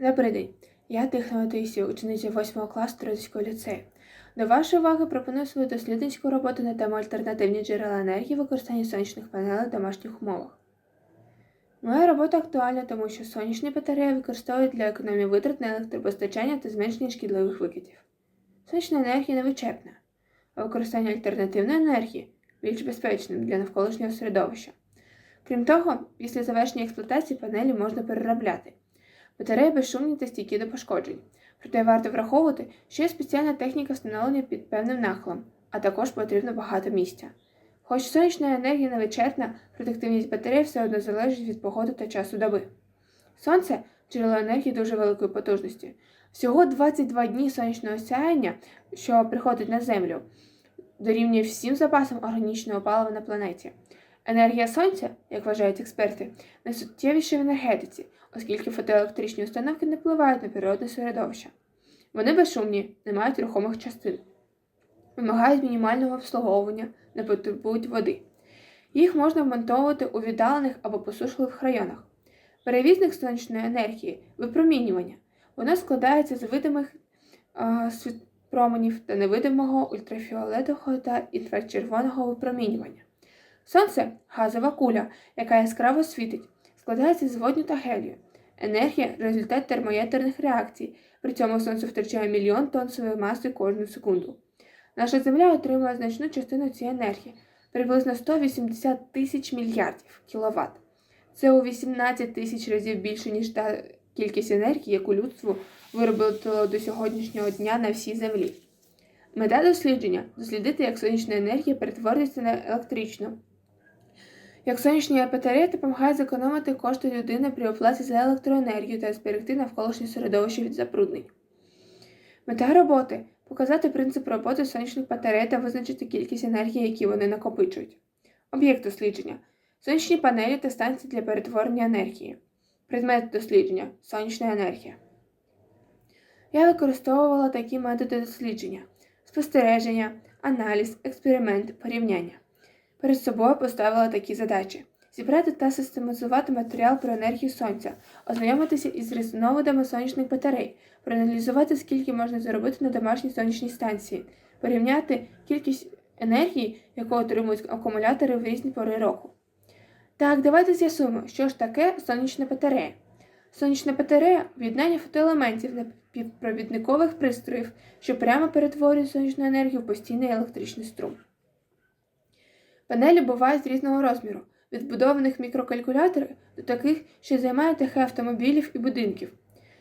Добрий день. Я Тихонова Таїсія, учениця 8 класу Трудовського ліцею. До вашої уваги пропоную свою дослідницьку роботу на тему альтернативні джерела енергії використання сонячних панелей в домашніх умовах. Моя робота актуальна, тому що сонячні батареї використовують для економії витрат на електропостачання та зменшення шкідливих викидів. Сонячна енергія невичерпна, а використання альтернативної енергії більш безпечним для навколишнього середовища. Крім того, після завершення експлуатації панелі можна переробляти. Батареї безшумні та стійкі до пошкоджень. Проте варто враховувати, що є спеціальна техніка встановлення під певним нахилом, а також потрібно багато місця. Хоч сонячна енергія невичерпна, продуктивність батарей все одно залежить від погоди та часу доби. Сонце джерело енергії дуже великої потужності. Всього 22 дні сонячного сяєння, що приходить на Землю, дорівнює всім запасам органічного палива на планеті. Енергія сонця, як вважають експерти, найсуттєвіша в енергетиці, оскільки фотоелектричні установки не впливають на природне середовище. Вони безшумні, не мають рухомих частин, вимагають мінімального обслуговування, не потребують води. Їх можна вмонтовувати у віддалених або посушливих районах. Перевізник сонячної енергії випромінювання. Воно складається з видимих е, світ- променів та невидимого ультрафіолетового та інфрачервоного випромінювання. Сонце газова куля, яка яскраво світить, складається з водню та гелію. Енергія результат термоядерних реакцій. При цьому сонце втрачає мільйон тонн своєї маси кожну секунду. Наша Земля отримує значну частину цієї енергії приблизно 180 тисяч мільярдів кіловат. Це у 18 тисяч разів більше, ніж та кількість енергії, яку людство виробило до сьогоднішнього дня на всій землі. Мета дослідження дослідити, як сонячна енергія перетворюється на електричну. Як сонячні батареї допомагають зекономити кошти людини при оплаті за електроенергію та зберегти навколишнє середовище від забруднень. Мета роботи показати принцип роботи сонячних батарей та визначити кількість енергії, які вони накопичують. Об'єкт дослідження сонячні панелі та станції для перетворення енергії. Предмет дослідження сонячна енергія. Я використовувала такі методи дослідження: спостереження, аналіз, експеримент, порівняння. Перед собою поставила такі задачі: зібрати та систематизувати матеріал про енергію сонця, ознайомитися із різновидами сонячних батарей, проаналізувати, скільки можна заробити на домашній сонячній станції, порівняти кількість енергії, яку отримують акумулятори в різні пори року. Так, давайте з'ясуємо, що ж таке сонячна батарея. Сонячна батарея об'єднання фотоелементів напівпровідникових пристроїв, що прямо перетворюють сонячну енергію в постійний електричний струм. Панелі бувають різного розміру, від вбудованих мікрокалькуляторів до таких, що займають дахи автомобілів і будинків.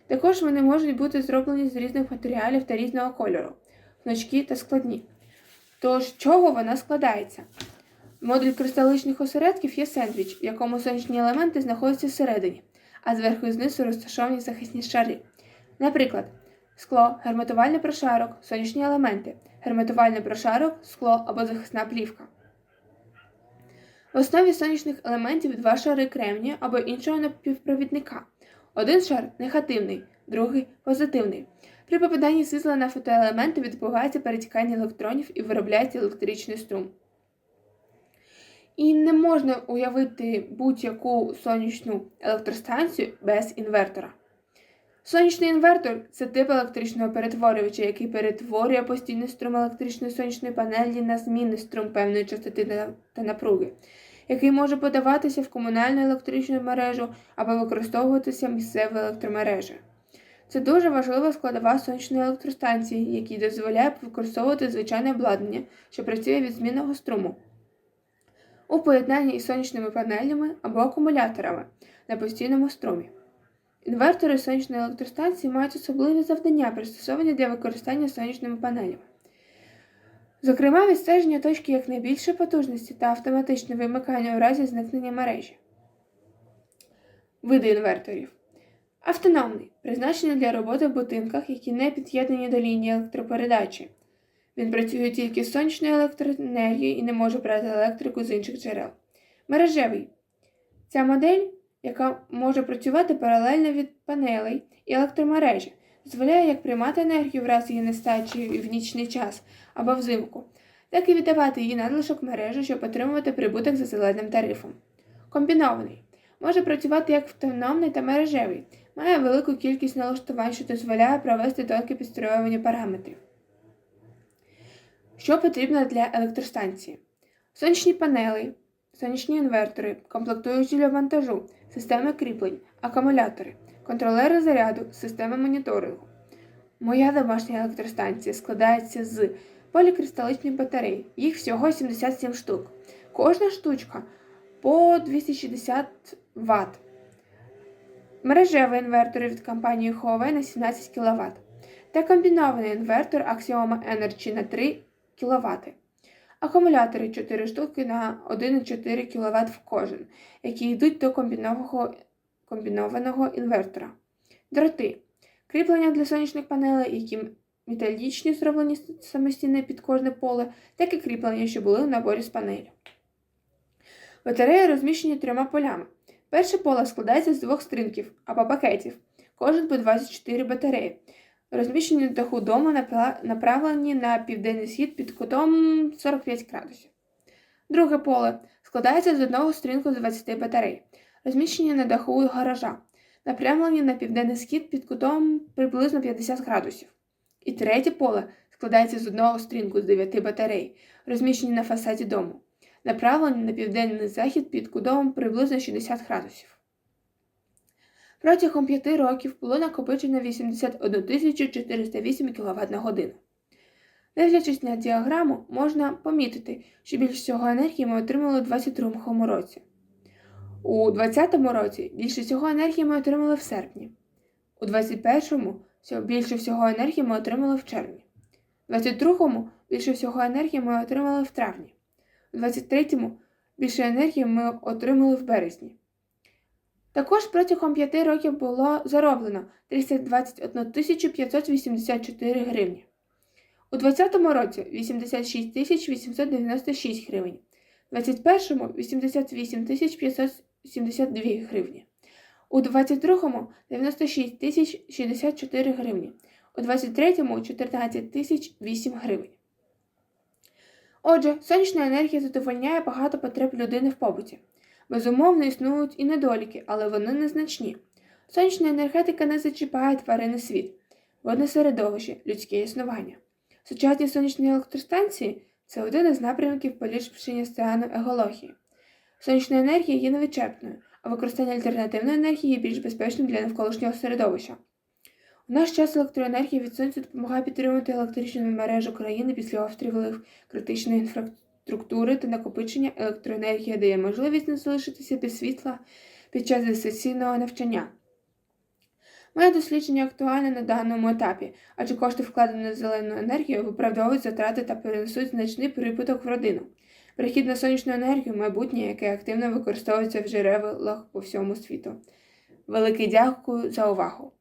Також вони можуть бути зроблені з різних матеріалів та різного кольору, гнучкі та складні. Тож, чого вона складається? Модуль кристаличних осередків є сендвіч, в якому сонячні елементи знаходяться всередині, а зверху і знизу розташовані захисні шари. Наприклад, скло, герметувальний прошарок, сонячні елементи, герметувальний прошарок, скло або захисна плівка. В основі сонячних елементів два шари кремнія або іншого напівпровідника. Один шар негативний, другий позитивний. При попаданні світла на фотоелементи відбувається перетікання електронів і виробляється електричний струм. І не можна уявити будь-яку сонячну електростанцію без інвертора. Сонячний інвертор це тип електричного перетворювача, який перетворює постійний струм електричної сонячної панелі на змінний струм певної частоти та напруги, який може подаватися в комунальну електричну мережу або використовуватися місцевою електромережею. Це дуже важлива складова сонячної електростанції, який дозволяє використовувати звичайне обладнання, що працює від змінного струму у поєднанні із сонячними панелями або акумуляторами на постійному струмі. Інвертори сонячної електростанції мають особливі завдання, пристосовані для використання сонячними панелями. Зокрема, відстеження точки якнайбільшої потужності та автоматичне вимикання у разі зникнення мережі. Види інверторів. Автономний призначений для роботи в будинках, які не під'єднані до лінії електропередачі. Він працює тільки з сонячною електроенергією і не може брати електрику з інших джерел. Мережевий. Ця модель, яка може працювати паралельно від панелей і електромережі, дозволяє як приймати енергію в разі її нестачі в нічний час або взимку, так і віддавати її надлишок мережі, щоб отримувати прибуток за зеленим тарифом. Комбінований може працювати як автономний та мережевий. Має велику кількість налаштувань, що дозволяє провести тонке підстроювання параметрів. Що потрібно для електростанції? Сонячні панели, сонячні інвертори, комплектуючі для монтажу, системи кріплень, акумулятори, контролери заряду, системи моніторингу. Моя домашня електростанція складається з полікристаличних батарей. Їх всього 77 штук. Кожна штучка по 260 Вт. Мережевий інвертор від компанії Huawei на 17 кВт. Та комбінований інвертор Axioma Energy на 3 кВт. Акумулятори 4 штуки на 1,4 кВт в кожен, які йдуть до комбінованого, інвертора. Дроти. Кріплення для сонячних панелей, які металічні, зроблені самостійно під кожне поле, так і кріплення, що були в наборі з панелі. Батареї розміщені трьома полями. Перше поле складається з двох стрінків або пакетів, кожен по 24 батареї, розміщені на даху дому, направлені на південний схід під кутом 45 градусів. Друге поле складається з одного стрінку з 20 батарей, розміщені на даху гаража, напрямлені на південний схід під кутом приблизно 50 градусів. І третє поле складається з одного стрінку з 9 батарей, розміщені на фасаді дому, направлені на південний захід під кутом приблизно 60 градусів. Протягом 5 років було накопичено 81 408 кВт на годину. Дивлячись на діаграму, можна помітити, що більше всього енергії ми отримали у 2022 році. У 2020 році більше всього енергії ми отримали в серпні. У 2021 всього- більше всього енергії ми отримали в червні. У 2022 більше всього енергії ми отримали в травні. У 2023 більше енергії ми отримали в березні. Також протягом 5 років було зароблено 321 584 гривні. У 2020 році 86 896 гривень. У 2021 88 572 гривні. У 22 96 тисяч 64 гривні. У 23 14 тисяч 8 гривень. Отже, сонячна енергія задовольняє багато потреб людини в побуті. Безумовно, існують і недоліки, але вони незначні. Сонячна енергетика не зачіпає тваринний світ, водне середовище, людське існування. Сучасні сонячні електростанції це один із напрямків поліпшення стану екології. Сонячна енергія є невичерпною, а використання альтернативної енергії є більш безпечним для навколишнього середовища. У наш час електроенергія від сонця допомагає підтримувати електричну мережу країни після обстрілів критичної інфраструктури та накопичення електроенергія дає можливість не залишитися без світла під час дистанційного навчання. Моє дослідження актуальне на даному етапі, адже кошти, вкладені в зелену енергію, виправдовують затрати та перенесуть значний прибуток в родину. Перехід на сонячну енергію майбутнє, яке активно використовується в джерелах по всьому світу. Велике дякую за увагу!